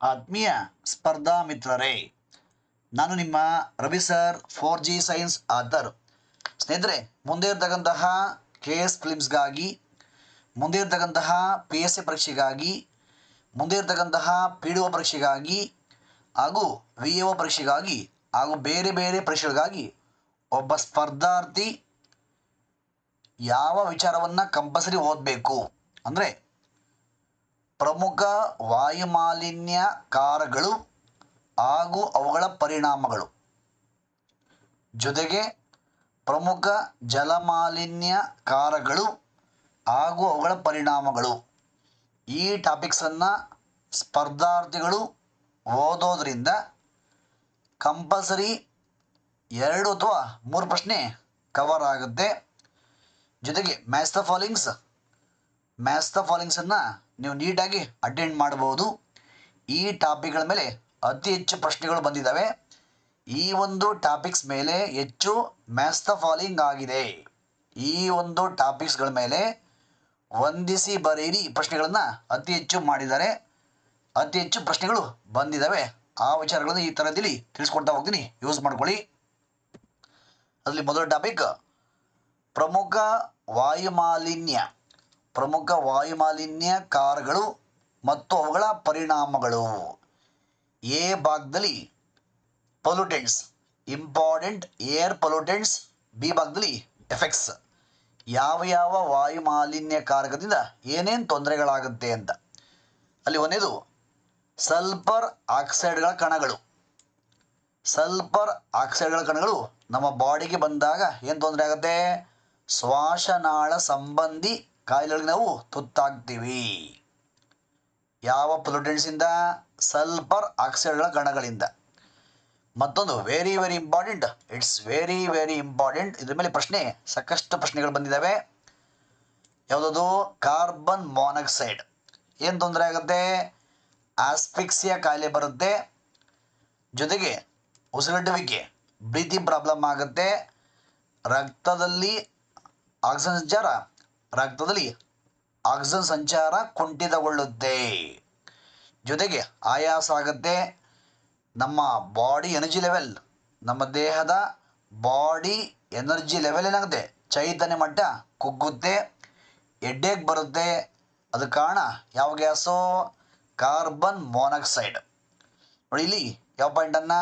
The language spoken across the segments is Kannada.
ಆತ್ಮೀಯ ಸ್ಪರ್ಧಾ ಮಿತ್ರರೇ, ನಾನು ನಿಮ್ಮ Ravi sir four G science author ಸ್ನೇಹಿತರೆ, ಮುಂದೆ ಇರ್ತಕ್ಕಂತಹ ಕೆ ಎಸ್ ಫಿಲಿಮ್ಸ್ಗಾಗಿ ಮುಂದೆ ಇರ್ತಕ್ಕಂತಹ ಪಿ ಎಸ್ ಸಿ ಪರೀಕ್ಷೆಗಾಗಿ, ಮುಂದೆ ಇರ್ತಕ್ಕಂತಹ ಪಿ ಡಿ ಒ ಪರೀಕ್ಷೆಗಾಗಿ, ಹಾಗೂ ವಿ ಎ ಒ ಪರೀಕ್ಷೆಗಾಗಿ, ಹಾಗೂ ಬೇರೆ ಬೇರೆ ಪರೀಕ್ಷೆಗಳಿಗಾಗಿ ಒಬ್ಬ ಸ್ಪರ್ಧಾರ್ಥಿ ಯಾವ ವಿಚಾರವನ್ನು ಕಂಪಲ್ಸರಿ ಓದಬೇಕು? ಅಂದರೆ ಪ್ರಮುಖ ವಾಯುಮಾಲಿನ್ಯಕಾರಗಳು ಹಾಗೂ ಅವುಗಳ ಪರಿಣಾಮಗಳು. ಜೊತೆಗೆ ಪ್ರಮುಖ ಜಲಮಾಲಿನ್ಯಕಾರಗಳು ಹಾಗೂ ಅವುಗಳ ಪರಿಣಾಮಗಳು. ಈ ಟಾಪಿಕ್ಸನ್ನು ಸ್ಪರ್ಧಾರ್ಥಿಗಳು ಓದೋದ್ರಿಂದ ಕಂಪಲ್ಸರಿ ಎರಡು ಅಥವಾ ಮೂರು ಪ್ರಶ್ನೆ ಕವರ್ ಆಗುತ್ತೆ. ಜೊತೆಗೆ match the followings match the ಫಾಲಿಂಗ್ಸನ್ನು ನೀವು ನೀಟಾಗಿ ಅಟೆಂಡ್ ಮಾಡ್ಬೋದು. ಈ ಟಾಪಿಕ್ಗಳ ಮೇಲೆ ಅತಿ ಹೆಚ್ಚು ಪ್ರಶ್ನೆಗಳು ಬಂದಿದ್ದಾವೆ. ಈ ಒಂದು ಟಾಪಿಕ್ಸ್ ಮೇಲೆ ಹೆಚ್ಚು ಮ್ಯಾಥ್ಸ್ ದ ಫಾಲಿಂಗ್ ಆಗಿದೆ. ಈ ಒಂದು ಟಾಪಿಕ್ಸ್ಗಳ ಮೇಲೆ ವಂದಿಸಿ ಬರೆಯಿರಿ ಪ್ರಶ್ನೆಗಳನ್ನು ಅತಿ ಹೆಚ್ಚು ಮಾಡಿದ್ದಾರೆ. ಅತಿ ಹೆಚ್ಚು ಪ್ರಶ್ನೆಗಳು ಬಂದಿದ್ದಾವೆ. ಆ ವಿಚಾರಗಳನ್ನು ಈ ತರದಲ್ಲಿ ತಿಳಿಸ್ಕೊಡ್ತಾ ಹೋಗ್ತೀನಿ. ಯೂಸ್ ಮಾಡ್ಕೊಳ್ಳಿ. ಅದರಲ್ಲಿ ಮೊದಲ ಟಾಪಿಕ್ ಪ್ರಮುಖ ವಾಯುಮಾಲಿನ್ಯ. ಪ್ರಮುಖ ವಾಯುಮಾಲಿನ್ಯಕಾರಗಳು ಮತ್ತು ಅವುಗಳ ಪರಿಣಾಮಗಳು. ಎ ಭಾಗದಲ್ಲಿ pollutants important air pollutants B ಭಾಗದಲ್ಲಿ ಎಫೆಕ್ಟ್ಸ್ ಯಾವ ಯಾವ ವಾಯುಮಾಲಿನ್ಯಕಾರಕದಿಂದ ಏನೇನು ತೊಂದರೆಗಳಾಗುತ್ತೆ ಅಂತ. ಅಲ್ಲಿ ಒಂದೇದು ಸಲ್ಫರ್ ಆಕ್ಸೈಡ್ಗಳ ಕಣಗಳು. ಸಲ್ಫರ್ ಆಕ್ಸೈಡ್ಗಳ ಕಣಗಳು ನಮ್ಮ ಬಾಡಿಗೆ ಬಂದಾಗ ಏನು ತೊಂದರೆ ಆಗುತ್ತೆ? ಶ್ವಾಸನಾಳ ಸಂಬಂಧಿ ಕಾಯಿಲೆಗಳಿಗೆ ನಾವು ತುತ್ತಾಗ್ತೀವಿ. ಯಾವ ಪೊಲ್ಯೂಟೆಂಟ್ಸಿಂದ ಸಲ್ಫರ್ ಆಕ್ಸೈಡ್ಗಳ ಗಣಗಳಿಂದ ಮತ್ತೊಂದು very very important it's very very important ಇದ್ರ ಮೇಲೆ ಪ್ರಶ್ನೆ, ಸಾಕಷ್ಟು ಪ್ರಶ್ನೆಗಳು ಬಂದಿದ್ದಾವೆ. ಯಾವುದದು? ಕಾರ್ಬನ್ ಮಾನಾಕ್ಸೈಡ್ ಏನು ತೊಂದರೆ ಆಗುತ್ತೆ? ಆಸ್ಪಿಕ್ಸಿಯಾ ಕಾಯಿಲೆ ಬರುತ್ತೆ. ಜೊತೆಗೆ ಉಸಿರಾಡುವಿಕೆ ಬ್ರೀತಿ ಪ್ರಾಬ್ಲಮ್ ಆಗುತ್ತೆ. ರಕ್ತದಲ್ಲಿ ಆಕ್ಸಿಜನ್ ಸಂಚಾರ ರಕ್ತದಲ್ಲಿ ಆಕ್ಸಿಜನ್ ಸಂಚಾರ ಕುಂಠಿತಗೊಳ್ಳುತ್ತೆ. ಜೊತೆಗೆ ಆಯಾಸ ಆಗುತ್ತೆ. ನಮ್ಮ ಬಾಡಿ ಎನರ್ಜಿ ಲೆವೆಲ್ ನಮ್ಮ ದೇಹದ ಬಾಡಿ ಎನರ್ಜಿ ಲೆವೆಲ್ ಏನಾಗುತ್ತೆ? ಚೈತನ್ಯ ಮಟ್ಟ ಕುಗ್ಗುತ್ತೆ ಎಡ್ಡೆಗೆ ಬರುತ್ತೆ. ಅದು ಕಾರಣ ಯಾವ ಗ್ಯಾಸು? ಕಾರ್ಬನ್ ಮೊನಾಕ್ಸೈಡ್ ನೋಡಿ ಇಲ್ಲಿ ಯಾವ ಪಾಯಿಂಟನ್ನು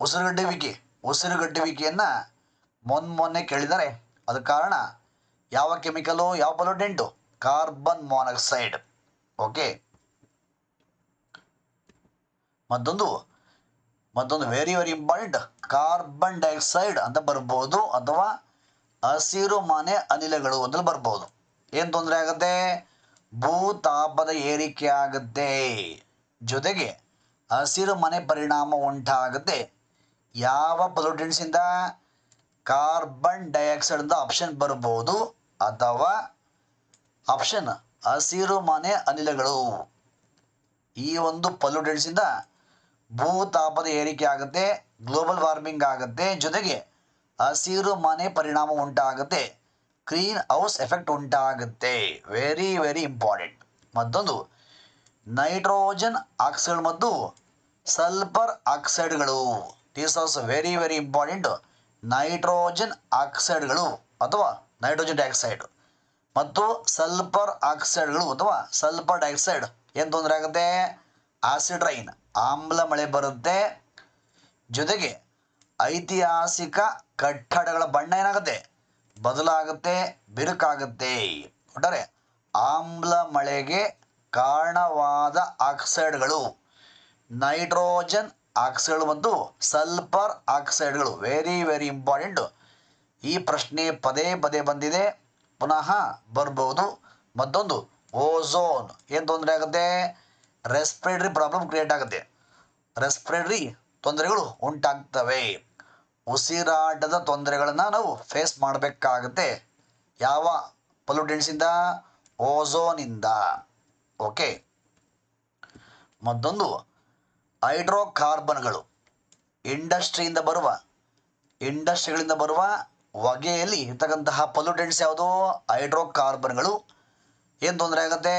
ಉಸಿರುಗಟ್ಟುವಿಕೆ. ಉಸಿರುಗಟ್ಟುವಿಕೆಯನ್ನು ಮೊನ್ನೆ ಮೊನ್ನೆ ಕೇಳಿದ್ದಾರೆ. ಅದು ಕಾರಣ ಯಾವ ಕೆಮಿಕಲು, ಯಾವ ಪೊಲ್ಯೂಟೆಂಟು ಕಾರ್ಬನ್ ಮಾನಾಕ್ಸೈಡ್. ಓಕೆ. ಮತ್ತೊಂದು ಮತ್ತೊಂದು very very important carbon dioxide ಅಂತ ಬರ್ಬೋದು ಅಥವಾ ಹಸಿರು ಮನೆ ಅನಿಲಗಳು ಅಂತ ಬರ್ಬೋದು. ಏನು ತೊಂದರೆ ಆಗುತ್ತೆ? ಭೂತಾಪದ ಏರಿಕೆ ಆಗುತ್ತೆ. ಜೊತೆಗೆ ಹಸಿರು ಮನೆ ಪರಿಣಾಮ ಉಂಟಾಗುತ್ತೆ. ಯಾವ ಪೊಲ್ಯೂಟೆಂಟ್ಸಿಂದ ಕಾರ್ಬನ್ ಡೈಆಕ್ಸೈಡ್ ಅಂತ ಆಪ್ಷನ್ ಬರ್ಬೋದು. ಅಥವಾ ಆಪ್ಷನ್ ಹಸಿರು ಮನೆ, ಅನಿಲಗಳು. ಈ ಒಂದು ಪೊಲ್ಯೂಟೆಂಟ್ಸಿಂದ ಭೂತಾಪದ ಏರಿಕೆ ಆಗುತ್ತೆ ಗ್ಲೋಬಲ್ ವಾರ್ಮಿಂಗ್ ಆಗುತ್ತೆ, ಜೊತೆಗೆ ಹಸಿರು ಮನೆ ಪರಿಣಾಮ ಉಂಟಾಗುತ್ತೆ ಗ್ರೀನ್ ಹೌಸ್ ಎಫೆಕ್ಟ್ ಉಂಟಾಗುತ್ತೆ. ವೆರಿ ವೆರಿ ಇಂಪಾರ್ಟೆಂಟ್ ಮತ್ತೊಂದು ನೈಟ್ರೋಜನ್ ಆಕ್ಸೈಡ್ ಮತ್ತು sulphur ಆಕ್ಸೈಡ್ಗಳು these also very very important nitrogen ಆಕ್ಸೈಡ್ಗಳು ಅಥವಾ ನೈಟ್ರೋಜನ್ ಡೈಆಕ್ಸೈಡ್. ಮತ್ತು ಸಲ್ಫರ್ ಆಕ್ಸೈಡ್ಗಳು ಅಥವಾ ಸಲ್ಫರ್ ಡೈಆಕ್ಸೈಡ್. ಏನು ತೊಂದರೆ ಆಗುತ್ತೆ? ಆಸಿಡ್ ರೈನ್, ಆಮ್ಲ ಮಳೆ ಬರುತ್ತೆ. ಜೊತೆಗೆ ಐತಿಹಾಸಿಕ ಕಟ್ಟಡಗಳ ಬಣ್ಣ ಏನಾಗುತ್ತೆ? ಬದಲಾಗುತ್ತೆ, ಬಿರುಕಾಗುತ್ತೆ. ಒಟ್ಟಾರೆ ಆಮ್ಲ ಮಳೆಗೆ ಕಾರಣವಾದ ಆಕ್ಸೈಡ್ಗಳು. ನೈಟ್ರೋಜನ್ ಆಕ್ಸೈಡ್ ಮತ್ತು ಸಲ್ಫರ್ ಆಕ್ಸೈಡ್ಗಳು. ವೆರಿ ವೆರಿ ಇಂಪಾರ್ಟೆಂಟ್ ಈ ಪ್ರಶ್ನೆ ಪದೇ ಪದೇ ಬಂದಿದೆ. ಪುನಃ ಬರ್ಬೋದು. ಮತ್ತೊಂದು, ಓಝೋನ್. ಏನು ತೊಂದರೆ ಆಗುತ್ತೆ? ರೆಸ್ಪಿರೇಟರಿ ಪ್ರಾಬ್ಲಮ್ ಕ್ರಿಯೇಟ್ ಆಗುತ್ತೆ. ರೆಸ್ಪಿರೇಟರಿ ತೊಂದರೆಗಳು ಉಂಟಾಗ್ತವೆ. ಉಸಿರಾಟದ ತೊಂದರೆಗಳನ್ನು ನಾವು ಫೇಸ್ ಮಾಡಬೇಕಾಗುತ್ತೆ. ಯಾವ ಪೊಲ್ಯೂಟೆಂಟ್ಸಿಂದ? ಓಝೋನಿಂದ. ಓಕೆ. ಮತ್ತೊಂದು, ಹೈಡ್ರೋಕಾರ್ಬನ್ಗಳು. ಇಂಡಸ್ಟ್ರಿಯಿಂದ ಬರುವ, ಇಂಡಸ್ಟ್ರಿಗಳಿಂದ ಬರುವ ಹೊಗೆಯಲ್ಲಿ ಇರ್ತಕ್ಕಂತಹ ಪೊಲ್ಯೂಟೆಂಟ್ಸ್ ಯಾವುದು ಹೈಡ್ರೋಕಾರ್ಬನ್ಗಳು ಏನು ತೊಂದರೆ ಆಗುತ್ತೆ?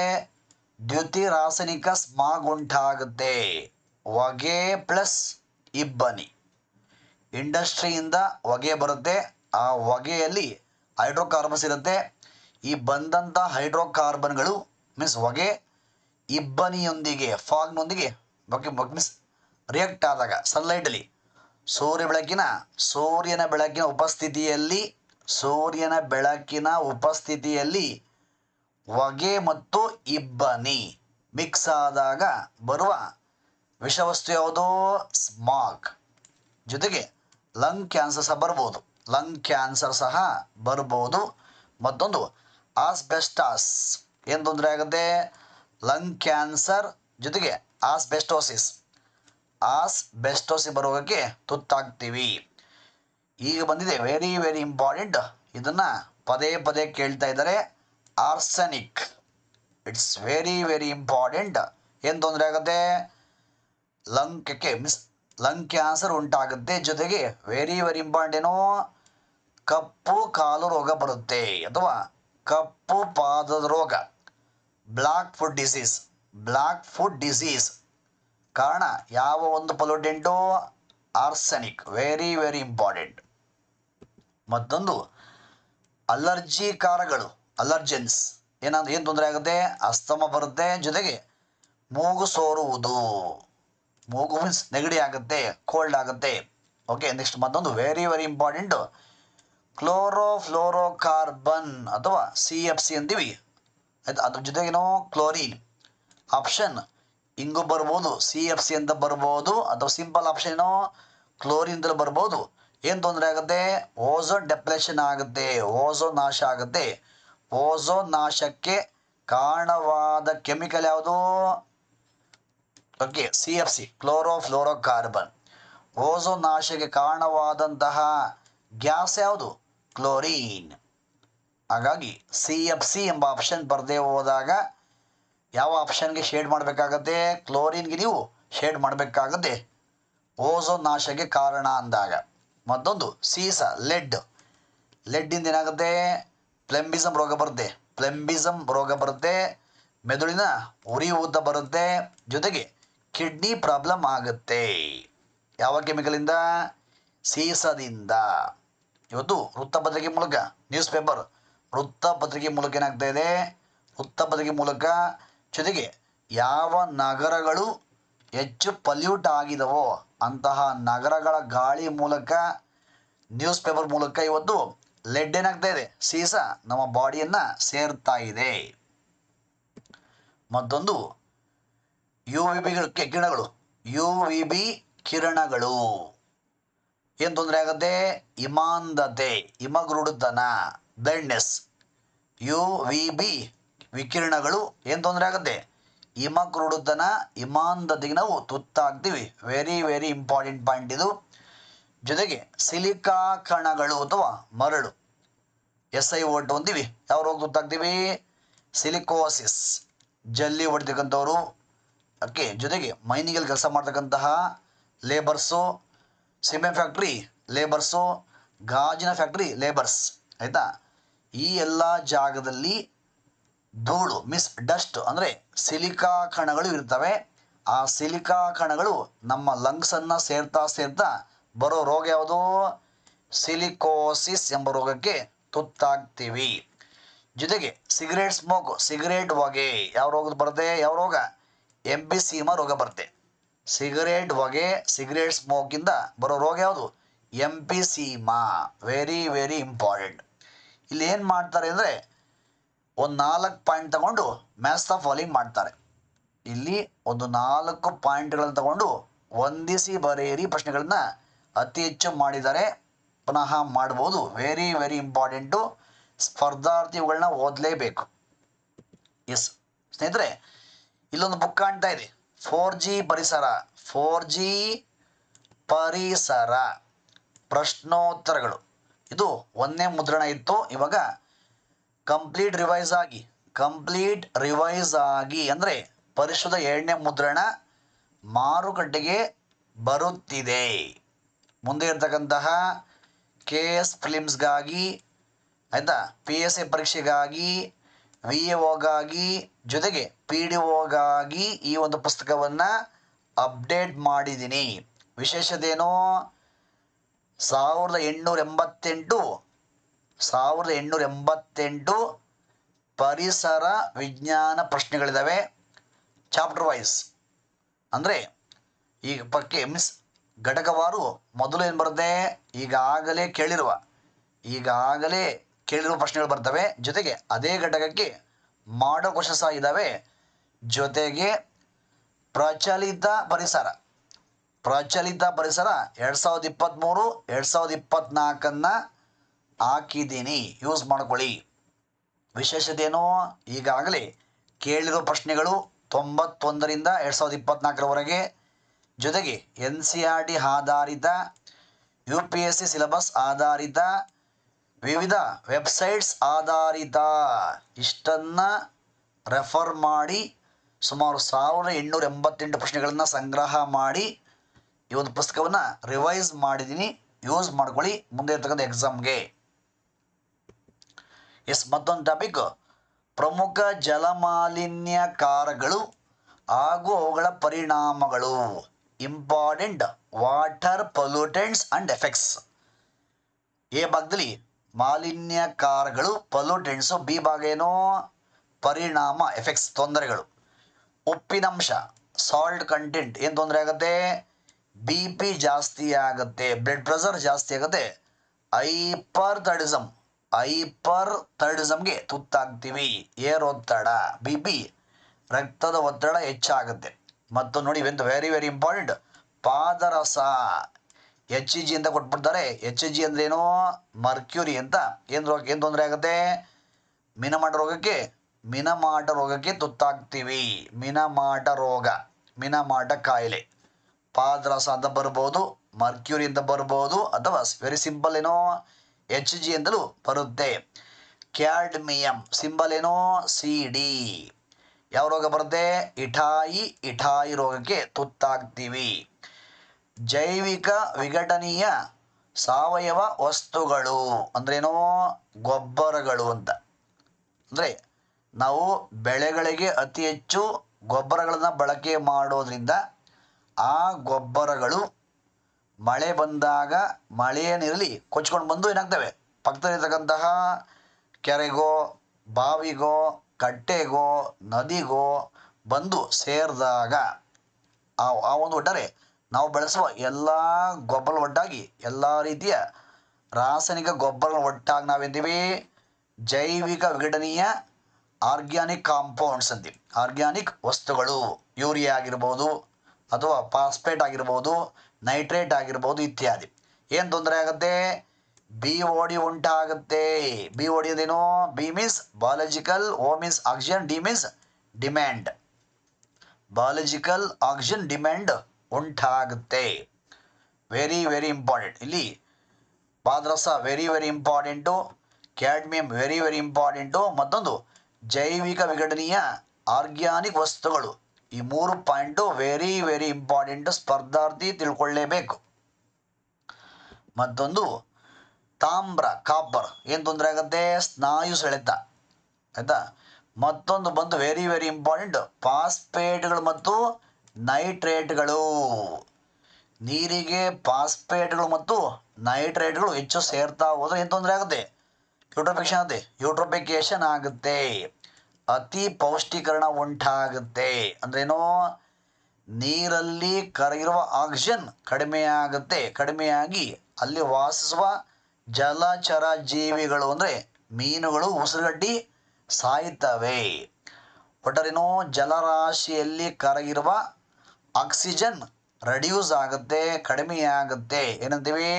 ದ್ಯುತಿ ರಾಸಾಯನಿಕ ಸ್ಮಾಗ್ ಉಂಟಾಗುತ್ತೆ ಹೊಗೆ ಪ್ಲಸ್ ಇಬ್ಬನಿ. ಇಂಡಸ್ಟ್ರಿಯಿಂದ ಹೊಗೆ ಬರುತ್ತೆ. ಆ ಹೊಗೆಯಲ್ಲಿ ಹೈಡ್ರೋಕಾರ್ಬನ್ಸ್ ಇರುತ್ತೆ. ಈ ಬಂದಂಥ ಹೈಡ್ರೋಕಾರ್ಬನ್ಗಳು ಮೀನ್ಸ್ ಹೊಗೆ ಇಬ್ಬನಿಯೊಂದಿಗೆ ಫಾಗ್ನೊಂದಿಗೆ ಮೀನ್ಸ್ ರಿಯಾಕ್ಟ್ ಆದಾಗ ಸನ್ಲೈಟಲ್ಲಿ ಸೂರ್ಯ ಬೆಳಕಿನ ಸೂರ್ಯನ ಬೆಳಕಿನ ಉಪಸ್ಥಿತಿಯಲ್ಲಿ, ಸೂರ್ಯನ ಬೆಳಕಿನ ಉಪಸ್ಥಿತಿಯಲ್ಲಿ ಹೊಗೆ ಮತ್ತು ಇಬ್ಬನಿ ಮಿಕ್ಸ್ ಆದಾಗ ಬರುವ ವಿಷವಸ್ತು ಯಾವುದು? ಸ್ಮಾಗ್. ಜೊತೆಗೆ ಲಂಗ್ ಕ್ಯಾನ್ಸರ್ ಸಹ ಬರ್ಬೋದು. ಲಂಗ್ ಕ್ಯಾನ್ಸರ್ ಸಹ ಬರ್ಬೋದು. ಮತ್ತೊಂದು ಆಸ್ಬೆಸ್ಟಾಸ್ ಏನು ತೊಂದರೆ ಆಗುತ್ತೆ? ಲಂಗ್ ಕ್ಯಾನ್ಸರ್ ಜೊತೆಗೆ ಆಸ್ಬೆಸ್ಟೋಸಿಸ್ ಆಸ್ಬೆಸ್ಟೋಸಿಸ್ ಬರೋಗಕ್ಕೆ ತುತ್ತಾಗ್ತೀವಿ. ಈಗ ಬಂದಿದೆ ವೆರಿ ವೆರಿ ಇಂಪಾರ್ಟೆಂಟ್ ಇದನ್ನು ಪದೇ ಪದೇ ಕೇಳ್ತಾ ಇದ್ದಾರೆ. Arsenic it's very very important ಏನು ತೊಂದರೆ ಆಗುತ್ತೆ? ಲಂಕಕ್ಕೆ ಮಿಸ್ ಲಂಗ್ ಕ್ಯಾನ್ಸರ್ ಉಂಟಾಗುತ್ತೆ. ಜೊತೆಗೆ ವೆರಿ ವೆರಿ ಇಂಪಾರ್ಟೆಂಟ್ ಏನೋ? ಕಪ್ಪು ಕಾಲು ರೋಗ ಬರುತ್ತೆ ಅಥವಾ ಕಪ್ಪು ಪಾದದ ರೋಗ. Black foot disease black foot disease ಕಾರಣ, ಯಾವ ಒಂದು pollutant arsenic very very important ಮತ್ತೊಂದು ಅಲರ್ಜಿ ಕಾರಗಳು ಅಲರ್ಜೆನ್ಸ್. ಏನಂದ್ರೆ, ಏನು ತೊಂದರೆ ಆಗುತ್ತೆ? ಅಸ್ತಮ ಬರುತ್ತೆ. ಜೊತೆಗೆ, ಮೂಗು ಸೋರುವುದು. ಮೂಗು ಮೀನ್ಸ್ ನೆಗಡಿ ಆಗುತ್ತೆ ಕೋಲ್ಡ್ ಆಗುತ್ತೆ. ಓಕೆ ನೆಕ್ಸ್ಟ್ ಮತ್ತೊಂದು ವೆರಿ ವೆರಿ ಇಂಪಾರ್ಟೆಂಟ್ ಕ್ಲೋರೋಫ್ಲೋರೋಕಾರ್ಬನ್ ಅಥವಾ ಸಿ ಎಫ್ ಸಿ ಅಂತೀವಿ. ಆಯ್ತು? ಅದ್ರ ಜೊತೆಗೇನೋ ಕ್ಲೋರಿನ್ ಆಪ್ಷನ್ ಹಿಂಗೂ ಬರ್ಬೋದು, ಸಿ, ಎಫ್, ಸಿ ಅಂತ ಬರ್ಬೋದು ಅಥವಾ ಸಿಂಪಲ್ ಆಪ್ಷನ್ ಏನೋ ಕ್ಲೋರಿನ್ದಲ್ಲಿ ಬರ್ಬೋದು. ಏನು ತೊಂದರೆ ಆಗುತ್ತೆ? ಓಝೋನ್ ಡೆಪ್ರೆಷನ್ ಆಗುತ್ತೆ ಓಝೋನ್ ನಾಶ ಆಗುತ್ತೆ. ಓಝೋನ್ ನಾಶಕ್ಕೆ ಕಾರಣವಾದ ಕೆಮಿಕಲ್ ಯಾವುದು? Okay C, F, C chlorofluorocarbon ozone ನಾಶಕ್ಕೆ ಕಾರಣವಾದಂತಹ ಗ್ಯಾಸ್ ಯಾವುದು? ಕ್ಲೋರಿನ್ ಹಾಗಾಗಿ ಸಿ, ಎಫ್, ಸಿ ಎಂಬ ಆಪ್ಷನ್ ಬರದೇ ಹೋದಾಗ ಯಾವ ಆಪ್ಷನ್ಗೆ ಶೇಡ್ ಮಾಡಬೇಕಾಗತ್ತೆ? ಕ್ಲೋರಿನ್ಗೆ ನೀವು ಶೇಡ್ ಮಾಡಬೇಕಾಗತ್ತೆ. ಓಝೋನ್ ನಾಶಕ್ಕೆ ಕಾರಣ ಅಂದಾಗ. ಮತ್ತೊಂದು, ಸೀಸ ಲೆಡ್ ಲೆಡ್ಡಿಂದ ಏನಾಗುತ್ತೆ? ಪ್ಲೆಂಬಿಸಮ್ ರೋಗ ಬರುತ್ತೆ. ಪ್ಲೆಂಬಿಸಮ್ ರೋಗ ಬರುತ್ತೆ. ಮೆದುಳಿನ ಉರಿ ಊತ ಬರುತ್ತೆ. ಜೊತೆಗೆ ಕಿಡ್ನಿ ಪ್ರಾಬ್ಲಮ್ ಆಗುತ್ತೆ. ಯಾವ ಕೆಮಿಕಲಿಂದ ಸೀಸದಿಂದ. ಇವತ್ತು ವೃತ್ತಪತ್ರಿಕೆ ಮೂಲಕ ನ್ಯೂಸ್ ಪೇಪರ್ ವೃತ್ತಪತ್ರಿಕೆ ಮೂಲಕ ಏನಾಗ್ತಾ ಇದೆ? ವೃತ್ತಪತ್ರಿಕೆ ಮೂಲಕ ಜೊತೆಗೆ ಯಾವ ನಗರಗಳು ಹೆಚ್ಚು ಪಲ್ಯೂಟ್ ಆಗಿದವೋ ಅಂತಹ ನಗರಗಳ ಗಾಳಿ ಮೂಲಕ ನ್ಯೂಸ್ ಪೇಪರ್ ಮೂಲಕ ಇವತ್ತು ಲೆಡ್ ಏನಾಗ್ತಾ ಇದೆ. ಸೀಸ ನಮ್ಮ ಬಾಡಿಯನ್ನು ಸೇರ್ತಾ ಇದೆ. ಮತ್ತೊಂದು ಯು ವಿ ಕಿರಣಗಳು. ಯು ವಿ ಬಿ ಕಿರಣಗಳು. ಏನು ತೊಂದರೆ ಆಗುತ್ತೆ? ಇಮಾಂಧತೆ ಹಿಮಗುರುಡುತನ. ಬ್ಲೈಂಡ್ನೆಸ್ ಯು ವಿ ಬಿ ವಿಕಿರಣಗಳು ಏನು ತೊಂದರೆ ಆಗುತ್ತೆ? ಹಿಮ ಹಿಮಕುರುಡುತನ ಹಿಮಾಂಧತೆಗೆ ನಾವು ತುತ್ತಾಗ್ತೀವಿ ವೆರಿ ವೆರಿ ಇಂಪಾರ್ಟೆಂಟ್ ಪಾಯಿಂಟ್ ಇದು. ಜೊತೆಗೆ ಸಿಲಿಕಾ ಕಣಗಳು ಅಥವಾ ಮರಳು. ಎಸ್ ಐ ಓಟ್ ಹೊಂದಿವಿ. ಯಾವ ರೋಗ ತುತ್ತಾಗ್ತೀವಿ ಸಿಲಿಕೋಸಿಸ್. ಜಲ್ಲಿ ಹೊಡಿತಕ್ಕಂಥವ್ರು. ಓಕೆ ಜೊತೆಗೆ ಮೈನಿಂಗಲ್ಲಿ ಕೆಲಸ ಮಾಡ್ತಕ್ಕಂತಹ ಲೇಬರ್ಸು ಸಿಮೆಂಟ್ ಫ್ಯಾಕ್ಟ್ರಿ ಲೇಬರ್ಸು ಗಾಜಿನ ಫ್ಯಾಕ್ಟ್ರಿ ಲೇಬರ್ಸ್ ಆಯಿತಾ? ಈ ಎಲ್ಲ ಜಾಗದಲ್ಲಿ ಧೂಳು, ಮಿಸ್ ಡಸ್ಟ್ ಅಂದರೆ ಸಿಲಿಕಾ ಕಣಗಳು ಇರ್ತವೆ. ಆ ಸಿಲಿಕಾ ಕಣಗಳು ನಮ್ಮ ಲಂಗ್ಸನ್ನು ಸೇರ್ತಾ ಸೇರ್ತಾ ಬರೋ ರೋಗ ಯಾವುದು? ಸಿಲಿಕೋಸಿಸ್ ಎಂಬ ರೋಗಕ್ಕೆ ತುತ್ತಾಗ್ತೀವಿ. ಜೊತೆಗೆ ಸಿಗರೇಟ್ ಸ್ಮೋಕ್, ಸಿಗರೇಟ್ ಹೊಗೆ. ಯಾವ ರೋಗ ಬರುತ್ತೆ? ಯಾವ ರೋಗ? ಎಂಬಿಸೀಮಾ ರೋಗ ಬರುತ್ತೆ. ಸಿಗರೇಟ್ ಹೊಗೆ, ಸಿಗರೇಟ್ ಸ್ಮೋಕಿಂದ ಬರೋ ರೋಗ ಯಾವುದು? ಎಂಪಿಸೀಮಾ ವೆರಿ ವೆರಿ ಇಂಪಾರ್ಟೆಂಟ್ ಇಲ್ಲಿ ಏನು ಮಾಡ್ತಾರೆ ಅಂದರೆ ಒಂದು ನಾಲ್ಕು ಪಾಯಿಂಟ್ ತಗೊಂಡು ಮ್ಯಾಥ್ಸ್ ಆಫ್ ಫಾಲೋಯಿಂಗ್ ಮಾಡ್ತಾರೆ. ಇಲ್ಲಿ ಒಂದು ನಾಲ್ಕು ಪಾಯಿಂಟ್ಗಳನ್ನು ತಗೊಂಡು ಹೊಂದಿಸಿ ಬರೆಯಿರಿ ಪ್ರಶ್ನೆಗಳನ್ನ. ಅತಿ ಹೆಚ್ಚು ಮಾಡಿದರೆ ಪುನಃ ಮಾಡ್ಬೋದು. ವೆರಿ ವೆರಿ ಇಂಪಾರ್ಟೆಂಟು ಸ್ಪರ್ಧಾರ್ಥಿಗಳನ್ನ ಓದಲೇಬೇಕು. ಎಸ್ ಸ್ನೇಹಿತರೆ, ಇಲ್ಲೊಂದು ಬುಕ್ ಕಾಣ್ತಾ ಇದೆ. ಫೋರ್ ಜಿ ಪರಿಸರ. ಫೋರ್ ಜಿ ಪರಿಸರ. ಪ್ರಶ್ನೋತ್ತರಗಳು. ಇದು ಒಂದನೇ ಮುದ್ರಣ ಇತ್ತು. ಇವಾಗ ಕಂಪ್ಲೀಟ್ ರಿವೈಸ್ ಆಗಿ, ಕಂಪ್ಲೀಟ್ ರಿವೈಸ್ ಆಗಿ ಅಂದರೆ ಪರಿಶುದ್ಧ ಎರಡನೇ ಮುದ್ರಣ ಮಾರುಕಟ್ಟೆಗೆ ಬರುತ್ತಿದೆ. ಮುಂದೆ ಇರ್ತಕ್ಕಂತಹ ಕೆ ಎಸ್ ಫಿಲಿಮ್ಸ್ಗಾಗಿ, ಆಯಿತಾ? ಪಿ ಎಸ್ ಎ ಪರೀಕ್ಷೆಗಾಗಿ, ವಿ ಎ ಒಗಾಗಿ ಜೊತೆಗೆ ಪಿ ಡಿ ಒಗಾಗಿ ಈ ಒಂದು ಪುಸ್ತಕವನ್ನು ಅಪ್ಡೇಟ್ ಮಾಡಿದ್ದೀನಿ. ವಿಶೇಷತೆಏನು ಸಾವಿರದ ಎಂಟುನೂರ ಎಂಬತ್ತೆಂಟು ಸಾವಿರದ ಎಂಟುನೂರ ಎಂಬತ್ತೆಂಟು ಪರಿಸರ ವಿಜ್ಞಾನ ಪ್ರಶ್ನೆಗಳಿದ್ದಾವೆ ಚಾಪ್ಟರ್ ವೈಸ್ ಅಂದರೆ ಈಗ ಪಕ್ಕೆ ಮೀನ್ಸ್ ಘಟಕವಾರು ಮೊದಲು ಏನು ಬರುತ್ತೆ? ಈಗಾಗಲೇ ಕೇಳಿರುವ ಈಗಾಗಲೇ ಕೇಳಿರುವ ಪ್ರಶ್ನೆಗಳು ಬರ್ತವೆ. ಜೊತೆಗೆ ಅದೇ ಘಟಕಕ್ಕೆ ಮಾಡೋ ಕ್ವಶನ್ಸ್ ಇದ್ದಾವೆ ಜೊತೆಗೆ ಪ್ರಚಲಿತ ಪರಿಸರ ಪ್ರಚಲಿತ ಪರಿಸರ ಎರಡು ಸಾವಿರದ ಇಪ್ಪತ್ತ್ಮೂರು ಎರಡು ಸಾವಿರದ ಇಪ್ಪತ್ತ್ನಾಲ್ಕನ್ನು ಹಾಕಿದ್ದೀನಿ. ಯೂಸ್ ಮಾಡ್ಕೊಳ್ಳಿ. ವಿಶೇಷತೆ ಏನು ಈಗಾಗಲೇ ಕೇಳಿರೋ ಪ್ರಶ್ನೆಗಳು ತೊಂಬತ್ತೊಂದರಿಂದ ಎರಡು ಸಾವಿರದ ಇಪ್ಪತ್ತ್ನಾಲ್ಕರವರೆಗೆ ಜೊತೆಗೆ ಎನ್ ಸಿ ಆರ್ ಟಿ ಆಧಾರಿತ, U P S C syllabus ಆಧಾರಿತ, ವಿವಿಧ ವೆಬ್ಸೈಟ್ಸ್ ಆಧಾರಿತ. ಇಷ್ಟನ್ನು ರೆಫರ್ ಮಾಡಿ, ಸುಮಾರು ಸಾವಿರದ ಎಂಟುನೂರ ಎಂಬತ್ತೆಂಟು ಪ್ರಶ್ನೆಗಳನ್ನು ಸಂಗ್ರಹ ಮಾಡಿ, ಈ ಒಂದು ಪುಸ್ತಕವನ್ನು ರಿವೈಸ್ ಮಾಡಿದ್ದೀನಿ. ಯೂಸ್ ಮಾಡ್ಕೊಳ್ಳಿ. ಮುಂದೆ ಇರ್ತಕ್ಕಂಥ ಎಕ್ಸಾಮ್ಗೆ ಎಸ್ ಮತ್ತೊಂದು ಟಾಪಿಕ್ ಪ್ರಮುಖ ಜಲಮಾಲಿನ್ಯಕಾರಗಳು ಹಾಗೂ ಅವುಗಳ ಪರಿಣಾಮಗಳು. Important water pollutants and effects A ಭಾಗದಲ್ಲಿ ಮಾಲಿನ್ಯಕಾರಗಳು ಪೊಲ್ಯೂಟೆಂಟ್ಸು ಬಿ ಭಾಗ ಏನೋ? ಪರಿಣಾಮ ಎಫೆಕ್ಟ್ಸ್ ತೊಂದರೆಗಳು. ಉಪ್ಪಿನಂಶ ಸಾಲ್ಟ್ ಕಂಟೆಂಟ್ ಏನು ತೊಂದರೆ ಆಗುತ್ತೆ? ಬಿ ಪಿ ಜಾಸ್ತಿ ಆಗುತ್ತೆ ಬ್ಲಡ್ ಪ್ರೆಷರ್ ಜಾಸ್ತಿ ಆಗುತ್ತೆ ಐಪರ್ ಐಪರ್ ಥರ್ಡಿಸಮ್ಗೆ ತುತ್ತಾಗ್ತೀವಿ. ಏರ್ ಒತ್ತಡ ಬಿ ಪಿ ರಕ್ತದ ಒತ್ತಡ ಹೆಚ್ಚಾಗುತ್ತೆ. ಮತ್ತು ನೋಡಿ, ಇವೆಂತ ವೆರಿ ವೆರಿ ಇಂಪಾರ್ಟೆಂಟ್ ಪಾದರಸ ಎಚ್ ಜಿ ಅಂತ ಕೊಟ್ಬಿಡ್ತಾರೆ. ಎಚ್ ಜಿ ಅಂದ್ರೇನು? ಮರ್ಕ್ಯೂರಿ ಅಂತ. ಏನು ರೋಗ, ಏನು ತೊಂದರೆ ಆಗುತ್ತೆ? ಮಿನಮಾಟ ರೋಗಕ್ಕೆ ಮಿನಮಾಟ ರೋಗಕ್ಕೆ ತುತ್ತಾಗ್ತೀವಿ. ಮಿನಮಾಟ ರೋಗ, ಮಿನಮಾಟ ಕಾಯಿಲೆ. ಪಾದರಸ ಅಂತ ಬರ್ಬೋದು ಮರ್ಕ್ಯೂರಿ ಅಂತ ಬರ್ಬೋದು. ಅಥವಾ ವೆರಿ ಸಿಂಪಲ್ ಏನೋ? ಎಚ್ ಜಿ ಅಂತಲೂ ಬರುತ್ತೆ. ಕ್ಯಾಡ್ಮಿಯಂ ಸಿಂಬಲ್ ಏನೋ ಸಿ ಡಿ ಯಾವ ರೋಗ ಬರುತ್ತೆ? ಇಠಾಯಿ ಇಠಾಯಿ ರೋಗಕ್ಕೆ ತುತ್ತಾಗ್ತೀವಿ. ಜೈವಿಕ ವಿಘಟನೀಯ ಸಾವಯವ ವಸ್ತುಗಳು ಅಂದ್ರೇನೋ ಗೊಬ್ಬರಗಳು ಅಂತ. ಅಂದರೆ ನಾವು ಬೆಳೆಗಳಿಗೆ ಅತಿ ಹೆಚ್ಚು ಗೊಬ್ಬರಗಳನ್ನು ಬಳಕೆ ಮಾಡೋದ್ರಿಂದ ಆ ಗೊಬ್ಬರಗಳು ಮಳೆ ಬಂದಾಗ ಮಳೆಯ ನೀರಲ್ಲಿ ಕೊಚ್ಕೊಂಡು ಬಂದು ಏನಾಗ್ತವೆ? ಪಕ್ಕದಲ್ಲಿರ್ತಕ್ಕಂತಹ ಕೆರೆಗೋ, ಬಾವಿಗೋ, ಕಟ್ಟೆಗೋ, ನದಿಗೋ ಬಂದು ಸೇರಿದಾಗ ಆ ಆ ಒಂದು ಒಟ್ಟಾರೆ ನಾವು ಬಳಸುವ ಎಲ್ಲ ಗೊಬ್ಬರ ಒಟ್ಟಾಗಿ, ಎಲ್ಲ ರೀತಿಯ ರಾಸಾಯನಿಕ ಗೊಬ್ಬರ ಒಟ್ಟಾಗಿ ನಾವೆಂತೀವಿ? ಜೈವಿಕ ವಿಘಟನೀಯ ಆರ್ಗ್ಯಾನಿಕ್ ಕಾಂಪೌಂಡ್ಸ್ ಅಂತೀವಿ. ಆರ್ಗ್ಯಾನಿಕ್ ವಸ್ತುಗಳು, ಯೂರಿಯಾ ಆಗಿರ್ಬೋದು ಅಥವಾ ಫಾಸ್ಫೇಟ್ ಆಗಿರ್ಬೋದು ನೈಟ್ರೇಟ್ ಆಗಿರ್ಬೋದು ಇತ್ಯಾದಿ. ಏನು ತೊಂದರೆ ಆಗುತ್ತೆ? ಬಿ ಓಡಿ ಉಂಟಾಗುತ್ತೆ. ಬಿ ಓಡಿ ಅದೇನು B means biological O means oxygen, D means demand. Biological, oxygen, demand ಉಂಟಾಗುತ್ತೆ. Very very important. ಇಲ್ಲಿ ಪಾದರಸ very very important. Cadmium very very important. ಮತ್ತೊಂದು ಜೈವಿಕ ವಿಘಟನೀಯ ಆರ್ಗ್ಯಾನಿಕ್ ವಸ್ತುಗಳು. ಈ ಮೂರು ಪಾಯಿಂಟು ವೆರಿ ವೆರಿ ಇಂಪಾರ್ಟೆಂಟು ಸ್ಪರ್ಧಾರ್ಥಿ ತಿಳ್ಕೊಳ್ಳೇಬೇಕು. ಮತ್ತೊಂದು, ತಾಮ್ರ ಕಾಪರ್ ಏನು ತೊಂದರೆ ಆಗುತ್ತೆ? ಸ್ನಾಯು ಸೆಳೆತ, ಆಯಿತಾ? ಮತ್ತೊಂದು ಬಂದು ವೆರಿ ವೆರಿ ಇಂಪಾರ್ಟೆಂಟ್ ಪಾಸ್ಪೇಟ್ಗಳು ಮತ್ತು ನೈಟ್ರೇಟ್ಗಳು. ನೀರಿಗೆ ಪಾಸ್ಪೇಟ್ಗಳು ಮತ್ತು ನೈಟ್ರೇಟ್ಗಳು ಹೆಚ್ಚು ಸೇರ್ತಾ ಹೋದ್ರೆ ಏನು ತೊಂದರೆ ಆಗುತ್ತೆ? ಯೂಟ್ರೋಫಿಕ್ಷನ್ ಆಗುತ್ತೆ ಯೂಟ್ರೋಫಿಕೇಶನ್ ಆಗುತ್ತೆ. ಅತಿ ಪೌಷ್ಟೀಕರಣ ಉಂಟಾಗುತ್ತೆ. ಏನೋ ನೀರಲ್ಲಿ ಕರಗಿರುವ ಆಕ್ಸಿಜನ್ ಕಡಿಮೆ ಆಗುತ್ತೆ ಕಡಿಮೆಯಾಗಿ ಅಲ್ಲಿ ವಾಸಿಸುವ ಜಲಚರ ಜೀವಿಗಳು, ಅಂದರೆ ಮೀನುಗಳು, ಉಸಿರುಗಡ್ಡಿ ಸಾಯುತ್ತವೆ. ಒಟ್ಟರೇನೋ, ಜಲರಾಶಿಯಲ್ಲಿ ಕರಗಿರುವ ಆಕ್ಸಿಜನ್ ರೆಡ್ಯೂಸ್ ಆಗುತ್ತೆ ಕಡಿಮೆ ಆಗುತ್ತೆ ಏನಂತೀವಿ?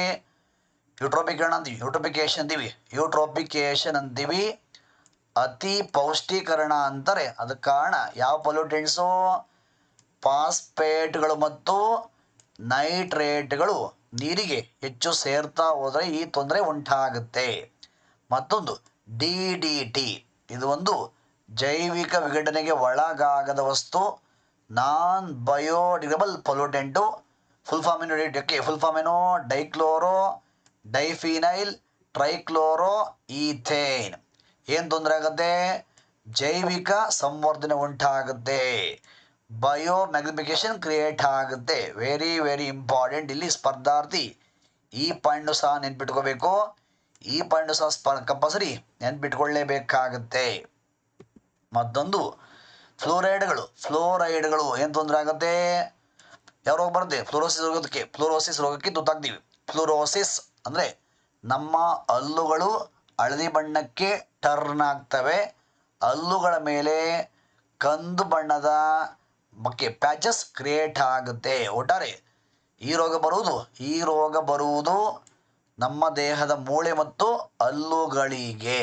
ಯೂಟ್ರೋಪಿಕರಣ ಅಂತೀವಿ ಯೂಟ್ರೋಪಿಕೇಶನ್ ಅಂತೀವಿ. ಯೂಟ್ರೋಪಿಕೇಶನ್ ಅಂತೀವಿ. ಅತಿ ಪೌಷ್ಟೀಕರಣ ಅಂತಾರೆ ಅದಕ್ಕೆ ಕಾರಣ ಯಾವ ಪೊಲ್ಯೂಟೆಂಟ್ಸು ಫಾಸ್ಫೇಟ್ಗಳು ಮತ್ತು ನೈಟ್ರೇಟ್ಗಳು ನೀರಿಗೆ ಹೆಚ್ಚು ಸೇರ್ತಾ ಹೋದರೆ ಈ ತೊಂದರೆ ಉಂಟಾಗುತ್ತೆ. ಮತ್ತೊಂದು, ಡಿ ಡಿ ಟಿ. ಇದು ಒಂದು ಜೈವಿಕ ವಿಘಟನೆಗೆ ಒಳಗಾಗದ ವಸ್ತು non biodegradable pollutant full form full form dichlorodiphenyltrichloroethane ಏನು ತೊಂದರೆ ಆಗುತ್ತೆ? ಜೈವಿಕ ಸಂವರ್ಧನೆ ಉಂಟಾಗುತ್ತೆ. ಬಯೋ ಮ್ಯಾಗ್ನಿಫಿಕೇಶನ್ ಕ್ರಿಯೇಟ್ ಆಗುತ್ತೆ. ವೆರಿ ವೆರಿ ಇಂಪಾರ್ಟೆಂಟ್ ಇಲ್ಲಿ ಸ್ಪರ್ಧಾರ್ಥಿ ಈ ಪಾಯಿಂಟ್ ಸಹ ನೆನ್ಪಿಟ್ಕೋಬೇಕು. ಈ ಪಾಯಿಂಟ್ ಸಹ ಸ್ಪ ಕಂಪಲ್ಸರಿ ನೆನ್ಪಿಟ್ಕೊಳ್ಳೇಬೇಕಾಗುತ್ತೆ. ಮತ್ತೊಂದು ಫ್ಲೋರೈಡ್ಗಳು ಫ್ಲೋರೈಡ್ಗಳು ಏನು ತೊಂದರೆ ಆಗುತ್ತೆ? ಯಾವ ರೋಗ ಬರುತ್ತೆ? ಫ್ಲೋರೋಸಿಸ್ ರೋಗಕ್ಕೆ ಫ್ಲೋರೋಸಿಸ್ ರೋಗಕ್ಕೆ ತುತ್ತಾಗ್ತೀವಿ. ಫ್ಲೋರೋಸಿಸ್ ಅಂದರೆ ನಮ್ಮ ಹಲ್ಲುಗಳು ಹಳದಿ ಬಣ್ಣಕ್ಕೆ ಟರ್ನ್ ಆಗ್ತವೆ. ಹಲ್ಲುಗಳ ಮೇಲೆ ಕಂದು ಬಣ್ಣದ ಮಕ್ಕೆ ಪ್ಯಾಚಸ್ ಕ್ರಿಯೇಟ್ ಆಗುತ್ತೆ. ಒಟ್ಟಾರೆ, ಈ ರೋಗ ಬರುವುದು, ಈ ರೋಗ ಬರುವುದು ನಮ್ಮ ದೇಹದ ಮೂಳೆ ಮತ್ತು ಹಲ್ಲುಗಳಿಗೆ.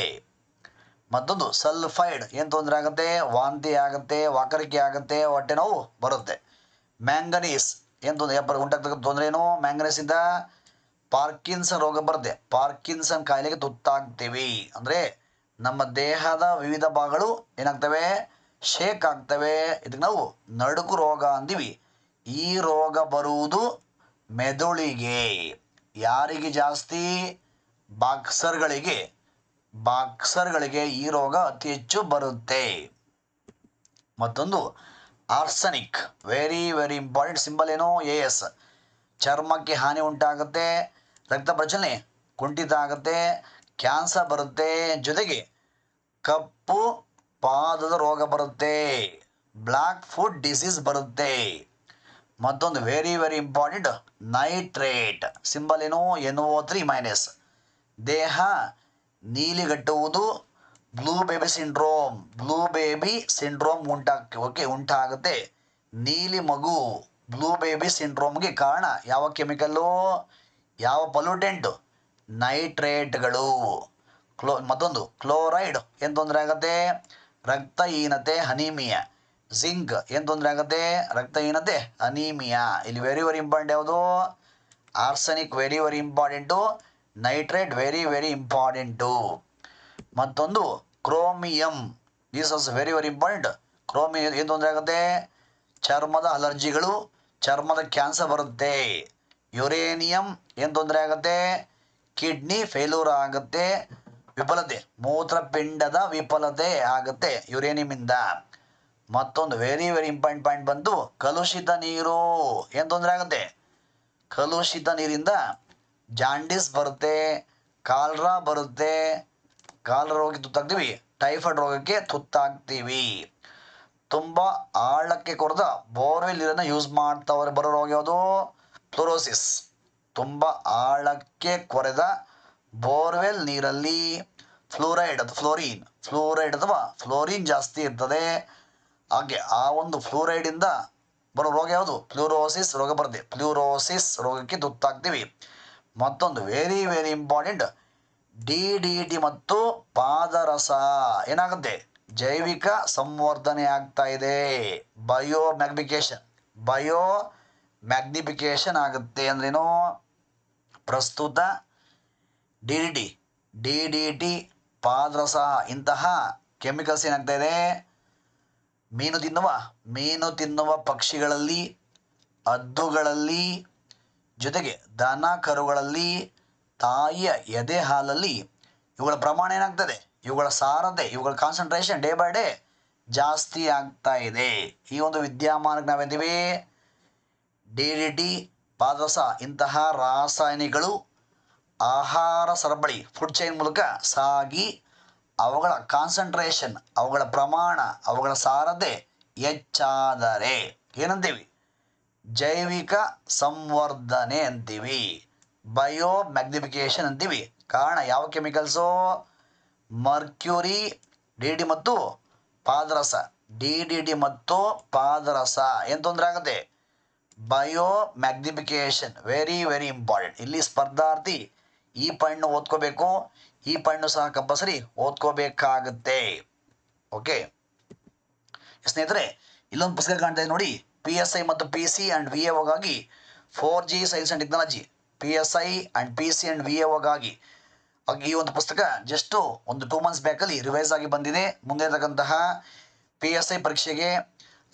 ಮತ್ತೊಂದು ಸಲ್ಫೈಡ್ ಏನು ತೊಂದರೆ ಆಗುತ್ತೆ? ವಾಂತಿ ಆಗುತ್ತೆ, ವಾಕರಿಕೆ ಆಗುತ್ತೆ, ಹೊಟ್ಟೆ ನೋವು ಬರುತ್ತೆ. ಮ್ಯಾಂಗನೀಸ್ ಏನು ತೊಂದರೆ ಉಂಟಾಗ್ತಕ್ಕಂಥ ತೊಂದರೆ ಏನು? ಮ್ಯಾಂಗನೀಸಿಂದ ಪಾರ್ಕಿನ್ಸನ್ ರೋಗ ಬರುತ್ತೆ. ಪಾರ್ಕಿನ್ಸನ್ ಕಾಯಿಲೆಗೆ ತುತ್ತಾಗ್ತೀವಿ. ಅಂದರೆ ನಮ್ಮ ದೇಹದ ವಿವಿಧ ಭಾಗಗಳು ಏನಾಗ್ತವೆ? ಶೇಕ್ ಆಗ್ತವೆ. ಇದಕ್ಕೆ ನಾವು ನಡುಕು ರೋಗ ಅಂತೀವಿ ಈ ರೋಗ ಬರುವುದು ಮೆದುಳಿಗೆ. ಯಾರಿಗೆ ಜಾಸ್ತಿ? ಬಾಕ್ಸರ್ಗಳಿಗೆ. ಬಾಕ್ಸರ್ಗಳಿಗೆ ಈ ರೋಗ ಅತಿ ಹೆಚ್ಚು ಬರುತ್ತೆ. ಮತ್ತೊಂದು arsenic very very important symbol ಏನು? ಎ ಎಸ್ ಚರ್ಮಕ್ಕೆ ಹಾನಿ ಉಂಟಾಗುತ್ತೆ. ರಕ್ತ ಪ್ರಚಲನೆ ಕುಂಠಿತ ಆಗುತ್ತೆ. ಕ್ಯಾನ್ಸರ್ ಬರುತ್ತೆ. ಜೊತೆಗೆ ಕಪ್ಪು ಪಾದದ ರೋಗ ಬರುತ್ತೆ. ಬ್ಲ್ಯಾಕ್ ಫುಡ್ ಡಿಸೀಸ್ ಬರುತ್ತೆ. ಮತ್ತೊಂದು very very important nitrate symbol ಏನು? ಎನ್ ಓ ತ್ರೀ ಮೈನಸ್ ದೇಹ ನೀಲಿಗಟ್ಟುವುದು blue baby syndrome blue baby syndrome ಉಂಟಾಗ್, okay, ಉಂಟಾಗುತ್ತೆ. ನೀಲಿ ಮಗು ಬ್ಲೂ ಬೇಬಿ ಸಿಂಡ್ರೋಮ್ಗೆ ಕಾರಣ ಯಾವ ಕೆಮಿಕಲ್ಲು ಯಾವ ಪೊಲ್ಯೂಟೆಂಟು ನೈಟ್ರೇಟ್ಗಳು. ಕ್ಲೋ, ಮತ್ತೊಂದು, ಕ್ಲೋರೈಡ್, ಏನು ತೊಂದರೆ ಆಗುತ್ತೆ? ರಕ್ತಹೀನತೆ, ಅನೀಮಿಯಾ. ಜಿಂಕ್ ಏನು ತೊಂದರೆ ಆಗುತ್ತೆ? ರಕ್ತಹೀನತೆ, ಅನೀಮಿಯಾ. ಇಲ್ಲಿ ವೆರಿ ವೆರಿ ಇಂಪಾರ್ಟೆಂಟ್ ಯಾವುದು? Arsenic very very important nitrate very very important ಮತ್ತೊಂದು, chromium. This as very very important chromium, ಏನು ತೊಂದರೆ ಆಗುತ್ತೆ? ಚರ್ಮದ ಅಲರ್ಜಿಗಳು, ಚರ್ಮದ ಕ್ಯಾನ್ಸರ್ ಬರುತ್ತೆ. ಯುರೇನಿಯಂ, ಏನು ತೊಂದರೆ ಆಗುತ್ತೆ? ಕಿಡ್ನಿ ಫೇಲ್ಯೂರ್ ಆಗುತ್ತೆ, ವಿಫಲತೆ, ಮೂತ್ರಪಿಂಡದ ವಿಫಲತೆ ಆಗುತ್ತೆ ಯುರೇನಿಯಮಿಂದ. ಮತ್ತೊಂದು ವೆರಿ ವೆರಿ ಇಂಪಾರ್ಟೆಂಟ್ ಪಾಯಿಂಟ್ ಬಂದು ಕಲುಷಿತ ನೀರು. ಏನು ತೊಂದರೆ ಆಗುತ್ತೆ? ಕಲುಷಿತ ನೀರಿಂದ ಜಾಂಡಿಸ್ ಬರುತ್ತೆ ಕಾಲ್ರಾ ಬರುತ್ತೆ. ಕಾಲರ ರೋಗಕ್ಕೆ ತುತ್ತಾಗ್ತೀವಿ ಟೈಫಾಯ್ಡ್ ರೋಗಕ್ಕೆ ತುತ್ತಾಗ್ತೀವಿ. ತುಂಬ ಆಳಕ್ಕೆ ಕೊರೆದ ಬೋರ್ವೆಲ್ ನೀರನ್ನು ಯೂಸ್ ಮಾಡ್ತಾವ್ರೆ ಬರೋ ರೋಗ ಯಾವುದು? ಫ್ಲೋರೋಸಿಸ್ ತುಂಬ ಆಳಕ್ಕೆ ಕೊರೆದ ಬೋರ್ವೆಲ್ ನೀರಲ್ಲಿ ಫ್ಲೋರೈಡ್ ಅದು ಫ್ಲೋರಿನ್ ಫ್ಲೋರೈಡ್ ಅಥವಾ ಫ್ಲೋರಿನ್ ಜಾಸ್ತಿ ಇರ್ತದೆ. ಹಾಗೆ ಆ ಒಂದು ಫ್ಲೋರೈಡಿಂದ ಬರೋ ರೋಗ ಯಾವುದು? ಫ್ಲೂರೋಸಿಸ್ ರೋಗ ಬರುತ್ತೆ. ಫ್ಲೂರೋಸಿಸ್ ರೋಗಕ್ಕೆ ತುತ್ತಾಗ್ತೀವಿ. ಮತ್ತೊಂದು very very important D D T ಮತ್ತು ಪಾದರಸ. ಏನಾಗುತ್ತೆ? ಜೈವಿಕ ಸಂವರ್ಧನೆ ಆಗ್ತಾ ಇದೆ. ಬಯೋ ಮ್ಯಾಗ್ನಿಕೇಶನ್ ಬಯೋ ಮ್ಯಾಗ್ನಿಫಿಕೇಶನ್ ಆಗುತ್ತೆ ಅಂದ್ರೇನು ಪ್ರಸ್ತುತ D D T D D T, ಪಾದರಸ, ಇಂತಹ ಕೆಮಿಕಲ್ಸ್ ಏನಾಗ್ತಾ ಇದೆ? ಮೀನು ತಿನ್ನುವ ಮೀನು ತಿನ್ನುವ ಪಕ್ಷಿಗಳಲ್ಲಿ ಹದ್ದುಗಳಲ್ಲಿ ಜೊತೆಗೆ ದನ ಕರುಗಳಲ್ಲಿ, ತಾಯಿಯ ಎದೆ ಹಾಲಲ್ಲಿ ಇವುಗಳ ಪ್ರಮಾಣ ಏನಾಗ್ತದೆ? ಇವುಗಳ ಸಾರತೆ, ಇವುಗಳ ಕಾನ್ಸಂಟ್ರೇಷನ್ ಡೇ ಬೈ ಡೇ ಜಾಸ್ತಿ ಆಗ್ತಾ ಇದೆ. ಈ ಒಂದು ವಿದ್ಯಮಾನಕ್ಕೆ ನಾವೇಂತೀವಿ ಡಿ ಪಾದರಸ, ಇಂತಹ ರಾಸಾಯನಿಕಗಳು ಆಹಾರ ಸರಬಳಿ ಫುಡ್ ಚೈನ್ ಮೂಲಕ ಸಾಗಿ ಅವುಗಳ ಕಾನ್ಸಂಟ್ರೇಷನ್ ಅವುಗಳ ಪ್ರಮಾಣ, ಅವುಗಳ ಸಾರತೆ ಹೆಚ್ಚಾದರೆ ಏನಂತೀವಿ? ಜೈವಿಕ ಸಂವರ್ಧನೆ ಅಂತೀವಿ. ಬಯೋ ಮ್ಯಾಗ್ನಿಫಿಕೇಶನ್ ಅಂತೀವಿ. ಕಾರಣ ಯಾವ ಕೆಮಿಕಲ್ಸು ಮರ್ಕ್ಯೂರಿ ಡಿ ಡಿ ಮತ್ತು ಪಾದರಸ. ಡಿ ಡಿ ಡಿ ಮತ್ತು ಪಾದರಸ. ಏನು ತೊಂದರೆ ಆಗುತ್ತೆ? Bio magnification very very important ಇಲ್ಲಿ ಸ್ಪರ್ಧಾರ್ಥಿ ಈ ಪಣ್ಣು ಓದ್ಕೋಬೇಕು, ಈ ಪಣ್ಣು ಸಹ ಕಂಪಲ್ಸರಿ ಓದ್ಕೋಬೇಕಾಗುತ್ತೆ. ಓಕೆ ಸ್ನೇಹಿತರೆ, ಇಲ್ಲೊಂದು ಪುಸ್ತಕ ಕಾಣ್ತಾ ಇದೆ ನೋಡಿ. ಪಿ ಎಸ್ ಐ ಮತ್ತು P C and V ಎಗಾಗಿ four G science and technology P S I and P C and V ಎಗಾಗಿ ಈ ಒಂದು ಪುಸ್ತಕ ಜಸ್ಟು ಒಂದು ಟೂ ಮಂತ್ಸ್ ಬ್ಯಾಕಲ್ಲಿ ರಿವೈಸ್ ಆಗಿ ಬಂದಿದೆ. ಮುಂದೆ ಇರತಕ್ಕಂತಹ ಪಿ ಎಸ್ ಐ ಪರೀಕ್ಷೆಗೆ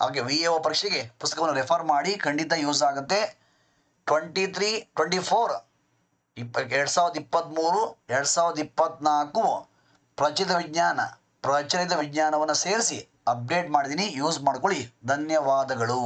ಹಾಗೆ ವಿ ಎ ಪರೀಕ್ಷೆಗೆ ಪುಸ್ತಕವನ್ನು ರೆಫರ್ ಮಾಡಿ ಖಂಡಿತ ಯೂಸ್ ಆಗುತ್ತೆ. ಟ್ವೆಂಟಿ ತ್ರೀ ಟ್ವೆಂಟಿ ಫೋರ್ ಇಪ್ಪ, ಎರಡು ಸಾವಿರದ ಇಪ್ಪತ್ತ್ಮೂರು ಎರಡು ಸಾವಿರದ ಇಪ್ಪತ್ತ್ನಾಲ್ಕು ಪ್ರಚಲಿತ ವಿಜ್ಞಾನ, ಪ್ರಚಲಿತ ವಿಜ್ಞಾನವನ್ನು ಸೇರಿಸಿ ಅಪ್ಡೇಟ್ ಮಾಡಿದ್ದೀನಿ ಯೂಸ್ ಮಾಡ್ಕೊಳ್ಳಿ. ಧನ್ಯವಾದಗಳು.